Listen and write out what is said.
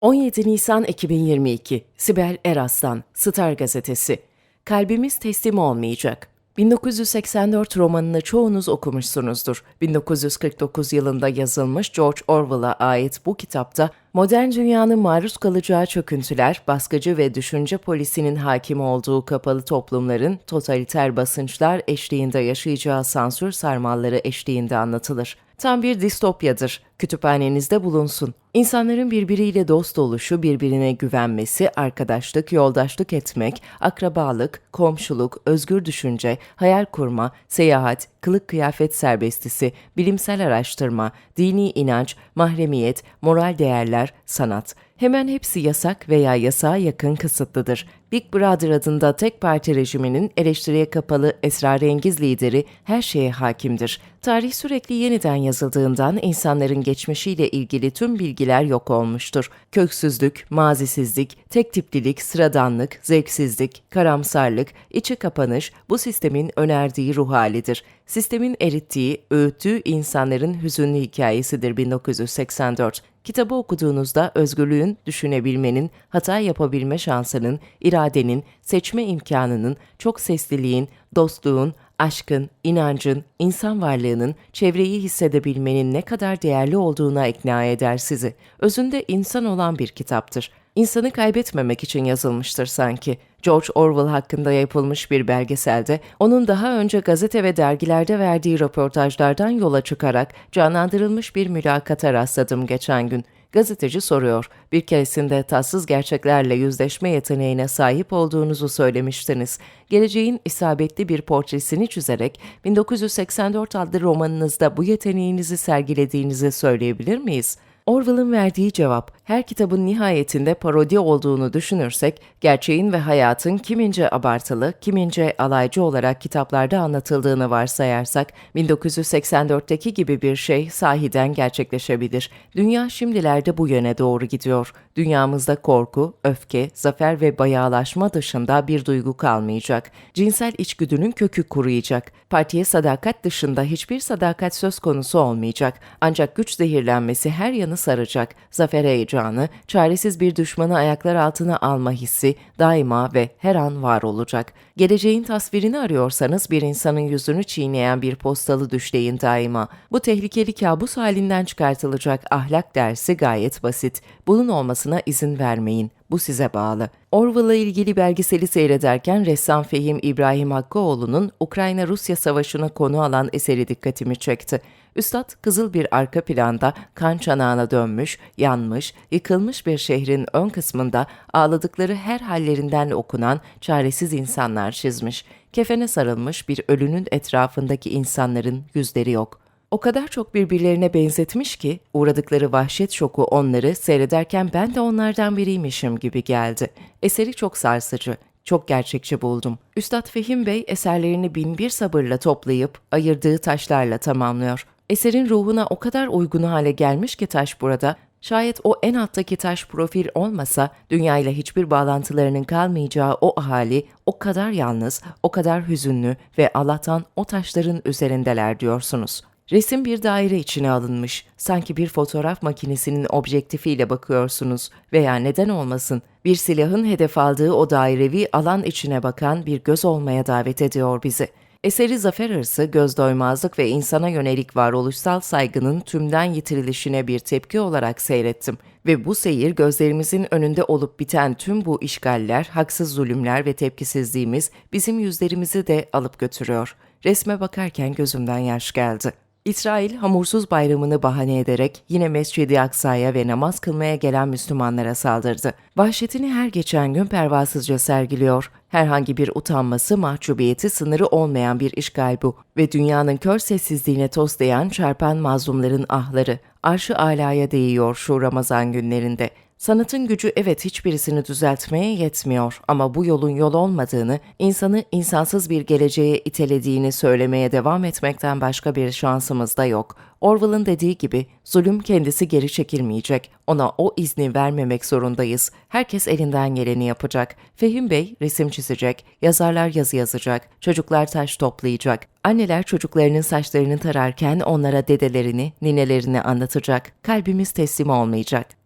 17 Nisan 2022 Sibel Eraslan Star Gazetesi Kalbimiz teslim olmayacak. 1984 romanını çoğunuz okumuşsunuzdur. 1949 yılında yazılmış George Orwell'a ait bu kitapta modern dünyanın maruz kalacağı çöküntüler, baskıcı ve düşünce polisinin hakim olduğu kapalı toplumların totaliter basınçlar eşliğinde yaşayacağı sansür sarmalları eşliğinde anlatılır. Tam bir distopyadır. Kütüphanenizde bulunsun. İnsanların birbiriyle dost oluşu, birbirine güvenmesi, arkadaşlık, yoldaşlık etmek, akrabalık, komşuluk, özgür düşünce, hayal kurma, seyahat, kılık kıyafet serbestisi, bilimsel araştırma, dini inanç, mahremiyet, moral değerler, sanat. Hemen hepsi yasak veya yasağa yakın kısıtlıdır. Big Brother adında tek parti rejiminin eleştiriye kapalı esrarengiz lideri her şeye hakimdir. Tarih sürekli yeniden yazıldığından insanların geçmişiyle ilgili tüm bilgiler yok olmuştur. Köksüzlük, mazisizlik, tek tiplilik, sıradanlık, zevksizlik, karamsarlık, içi kapanış bu sistemin önerdiği ruh halidir. Sistemin erittiği, öğüttüğü insanların hüzünlü hikayesidir 1984. Kitabı okuduğunuzda özgürlüğün, düşünebilmenin, hata yapabilme şansının, iradenin, seçme imkanının, çok sesliliğin, dostluğun, aşkın, inancın, insan varlığının, çevreyi hissedebilmenin ne kadar değerli olduğuna ikna eder sizi. Özünde insan olan bir kitaptır. İnsanı kaybetmemek için yazılmıştır sanki. George Orwell hakkında yapılmış bir belgeselde, onun daha önce gazete ve dergilerde verdiği röportajlardan yola çıkarak canlandırılmış bir mülakata rastladım geçen gün. Gazeteci soruyor, bir keresinde tatsız gerçeklerle yüzleşme yeteneğine sahip olduğunuzu söylemiştiniz. Geleceğin isabetli bir portresini çizerek 1984 adlı romanınızda bu yeteneğinizi sergilediğinizi söyleyebilir miyiz?'' Orwell'ın verdiği cevap, her kitabın nihayetinde parodi olduğunu düşünürsek, gerçeğin ve hayatın kimince abartılı, kimince alaycı olarak kitaplarda anlatıldığını varsayarsak, 1984'teki gibi bir şey sahiden gerçekleşebilir. Dünya şimdilerde bu yöne doğru gidiyor. Dünyamızda korku, öfke, zafer ve bayağılaşma dışında bir duygu kalmayacak. Cinsel içgüdünün kökü kuruyacak. Partiye sadakat dışında hiçbir sadakat söz konusu olmayacak. Ancak güç zehirlenmesi her yanı saracak. Zafer heyecanı, çaresiz bir düşmanı ayaklar altına alma hissi daima ve her an var olacak. Geleceğin tasvirini arıyorsanız bir insanın yüzünü çiğneyen bir postalı düşleyin daima. Bu tehlikeli kabus halinden çıkartılacak ahlak dersi gayet basit. Bunun olmasına izin vermeyin. Bu size bağlı. Orwell'la ilgili belgeseli seyrederken ressam Fehim İbrahim Hakkıoğlu'nun Ukrayna-Rusya savaşını konu alan eseri dikkatimi çekti. Üstad kızıl bir arka planda kan çanağına dönmüş, yanmış, yıkılmış bir şehrin ön kısmında ağladıkları her hallerinden okunan çaresiz insanlar çizmiş. Kefene sarılmış bir ölünün etrafındaki insanların yüzleri yok. O kadar çok birbirlerine benzetmiş ki uğradıkları vahşet şoku onları seyrederken ben de onlardan biriymişim gibi geldi. Eseri çok sarsıcı, çok gerçekçi buldum. Üstad Fehim Bey eserlerini bin bir sabırla toplayıp ayırdığı taşlarla tamamlıyor. Eserin ruhuna o kadar uygun hale gelmiş ki taş burada, Şayet o en alttaki taş profil olmasa dünyayla hiçbir bağlantılarının kalmayacağı o ahali o kadar yalnız, o kadar hüzünlü ve Allah'tan o taşların üzerindeler diyorsunuz. Resim bir daire içine alınmış. Sanki bir fotoğraf makinesinin objektifiyle bakıyorsunuz veya neden olmasın bir silahın hedef aldığı o dairevi alan içine bakan bir göz olmaya davet ediyor bizi. Eseri zafer hırsı, göz doymazlık ve insana yönelik varoluşsal saygının tümden yitirilişine bir tepki olarak seyrettim ve bu seyir gözlerimizin önünde olup biten tüm bu işgaller, haksız zulümler ve tepkisizliğimiz bizim yüzlerimizi de alıp götürüyor. Resme bakarken gözümden yaş geldi. İsrail hamursuz bayramını bahane ederek yine Mescid-i Aksa'ya ve namaz kılmaya gelen Müslümanlara saldırdı. Vahşetini her geçen gün pervasızca sergiliyor. Herhangi bir utanması, mahcubiyeti sınırı olmayan bir işgal bu ve dünyanın kör sessizliğine toslayan çarpan mazlumların ahları arşı alaya değiyor şu Ramazan günlerinde. Sanatın gücü evet hiçbirisini düzeltmeye yetmiyor ama bu yolun yol olmadığını, insanı insansız bir geleceğe itelediğini söylemeye devam etmekten başka bir şansımız da yok. Orwell'ın dediği gibi zulüm kendisi geri çekilmeyecek. Ona o izni vermemek zorundayız. Herkes elinden geleni yapacak. Fehim Bey resim çizecek, yazarlar yazı yazacak, çocuklar taş toplayacak. Anneler çocuklarının saçlarını tararken onlara dedelerini, ninelerini anlatacak. Kalbimiz teslim olmayacak.